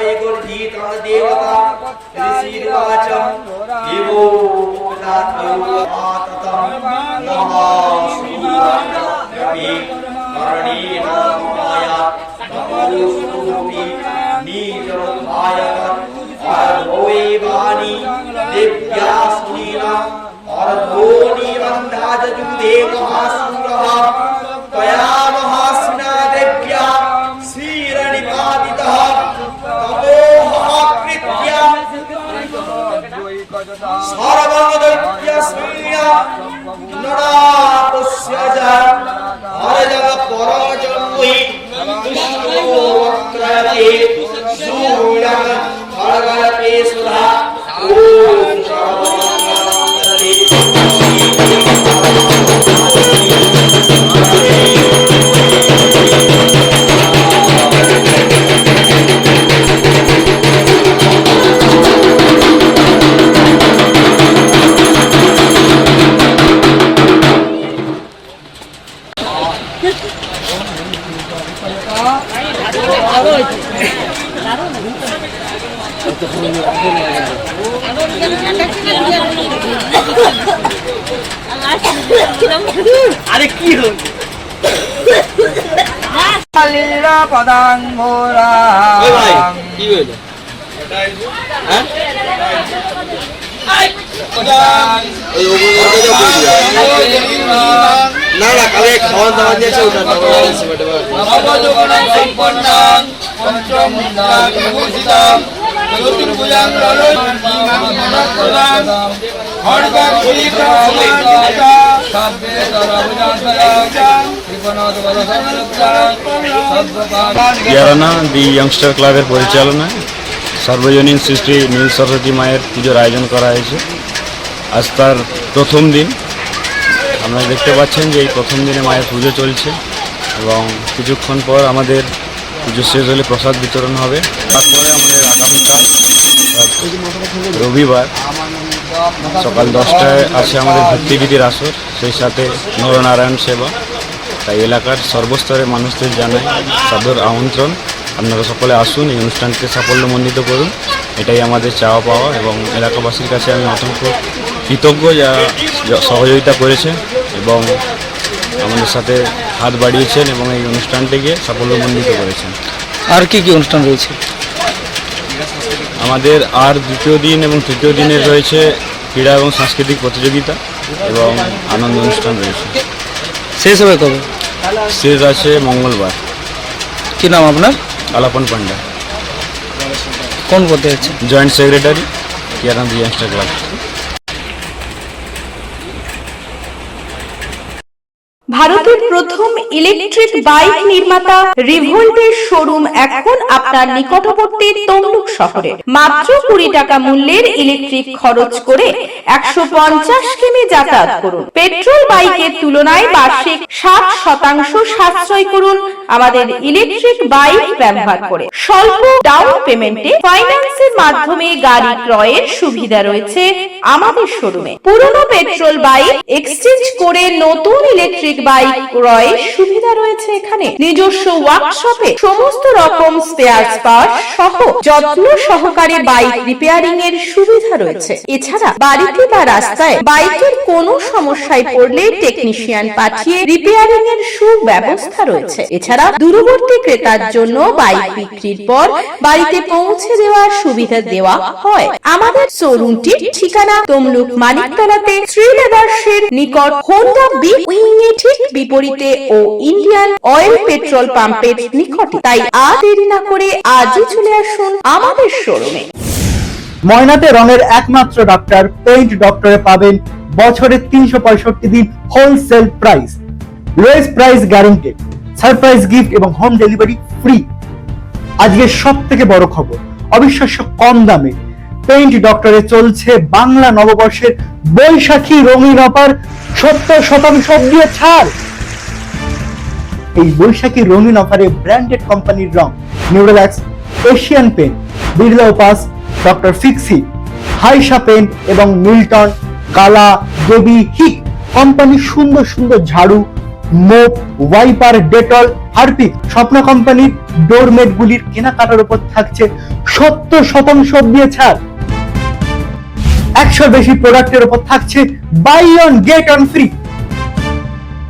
वैगुर्जीतं देवता ऋषिर्वाचं दिवो दाततं महासूरपि करणेन माया तपोस्तुपि नीचरुद्धाय अर्धोएवानि दिव्यास्मीना। अर्धो निबन्धाजजुदेवहास्मि আরে কি হল কি হইল হ্যাঁ ওই ওগুলো না দি ইয়াংস্টার ক্লাবের পরিচালনায় সর্বজনীন সৃষ্টি নীল সরস্বতী মায়ের পুজোর আয়োজন করা হয়েছে আজ তার প্রথম দিন আপনারা দেখতে পাচ্ছেন যে এই প্রথম দিনে মায়ের পুজো চলছে এবং কিছুক্ষণ পর আমাদের পুজো শেষ হলে প্রসাদ বিতরণ হবে। তারপরে আমাদের অর্থাৎ রবিবার, সকাল দশটায় আছে আমাদের ভক্তিবিধির আসর, সেই সাথে নরনারায়ণ সেবা। তাই এলাকার সর্বস্তরের মানুষদের জানাই সাদর আমন্ত্রণ। আপনারা সকলে আসুন, এই অনুষ্ঠানকে সাফল্যমণ্ডিত করুন। এটাই আমাদের চাওয়া পাওয়া এবং এলাকাবাসীর কাছে আমি অসংখ্য কৃতজ্ঞ যারা সহযোগিতা করেছেন এবং আমাদের সাথে হাত বাড়িয়েছেন এবং এই অনুষ্ঠানটিকে সাফল্যমণ্ডিত করেছেন। আর কি কি অনুষ্ঠান রয়েছে? আমাদের আর দ্বিতীয় দিন এবং তৃতীয় দিনের রয়েছে ক্রীড়া এবং সাংস্কৃতিক প্রতিযোগিতা এবং আনন্দ অনুষ্ঠান রয়েছে। শেষ হবে কবে? শেষ আছে মঙ্গলবার। কি নাম আপনার? আলাপন পান্ডা। কোন পদে আছে জয়েন্ট সেক্রেটারি কিয়ারাম ইয়াংস্টার ক্লাব। ভারতের প্রথম ইলেকট্রিক বাইক নির্মাতা রিভোল্টের শোরুম এখন আপনার নিকটবর্তী তমলুক। শহরে। মাত্র কুড়ি টাকা মূল্যের ইলেকট্রিক খরচ করে একশো পঞ্চাশ কিমি যাতায়াত করুন। পেট্রোল বাইকের তুলনায় বার্ষিক ষাট শতাংশ সাশ্রয় করুন আমাদের ইলেকট্রিক বাইক ব্যবহার করে। স্বল্প ডাউন পেমেন্টে ফাইন্যান্সের মাধ্যমে গাড়ি ক্রয়ের সুবিধা রয়েছে আমাদের শোরুমে পুরনো পেট্রোল বাইক এক্সচেঞ্জ করে নতুন ইলেকট্রিক বাইক ক্রয়ের সুবিধা রয়েছে এখানে। নিজস্ব ওয়ার্কশপে সমস্ত রকম স্পেয়ার পার্ট সহ যত্ন সহকারে বাইক রিপেয়ারিং এর সুবিধা রয়েছে। এছাড়া বাড়িতে বা রাস্তায় বাইকের কোনো সমস্যায় পড়লে টেকনিশিয়ান পাঠিয়ে রিপেয়ারিং এর সুব্যবস্থা রয়েছে। এছাড়া দূরবর্তী ক্রেতার জন্য বাইক বিক্রির পর বাড়িতে পৌঁছে দেওয়ার সুবিধা দেওয়া হয়। আমাদের শোরুমটির ঠিকানা তমলুক মানিকতলাতে শ্রী লেদার্সের নিকট হোন্ডা বি উইং এর ঠিক বিপরীতে ও ইন্ডিয়ান অয়েল পেট্রোল পাম্পের নিকটে। তাই আর দেরি না করে আজই চলে আসুন আমাদের শোরুমে ময়নাতে রঙের একমাত্র ডক্টর পেইন্ট ডক্টরে পাবেন বছরে তিনশো পঁয়ষট্টি দিন wholesale price lowest price guaranteed surprise gift এবং হোম ডেলিভারি ফ্রি আজকে সব থেকে বড় খবর, অবিশ্বাস্য কম দামে। পেইন্ট ডক্টরে চলছে বাংলা নববর্ষের বৈশাখী রঙিন অফার, সত্তর শতাংশ দিয়ে ছাড়। এই বৈশাখী রঙিন অফারে ব্র্যান্ডেড কোম্পানির রং Nerolac Asian paints Birla Opus doctor Fixit হাইসা pen এবং মিল্টন কালা দেবী হিক কোম্পানির সুন্দর সুন্দর ঝাড়ু মোপ ওয়াইপার ডেটল হারপিক স্বপ্ন কোম্পানির ডোরমেট গুলির কেনাকাটার উপর থাকছে সত্তর শতাংশ দিয়ে ছাড়। একশোর বেশি প্রোডাক্টের উপর থাকছে buy one get one free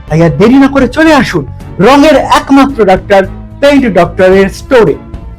তাই আর দেরি না করে চলে আসুন রঙের একমাত্র ডাক্তার পেইন্ট ডক্টরের স্টোরে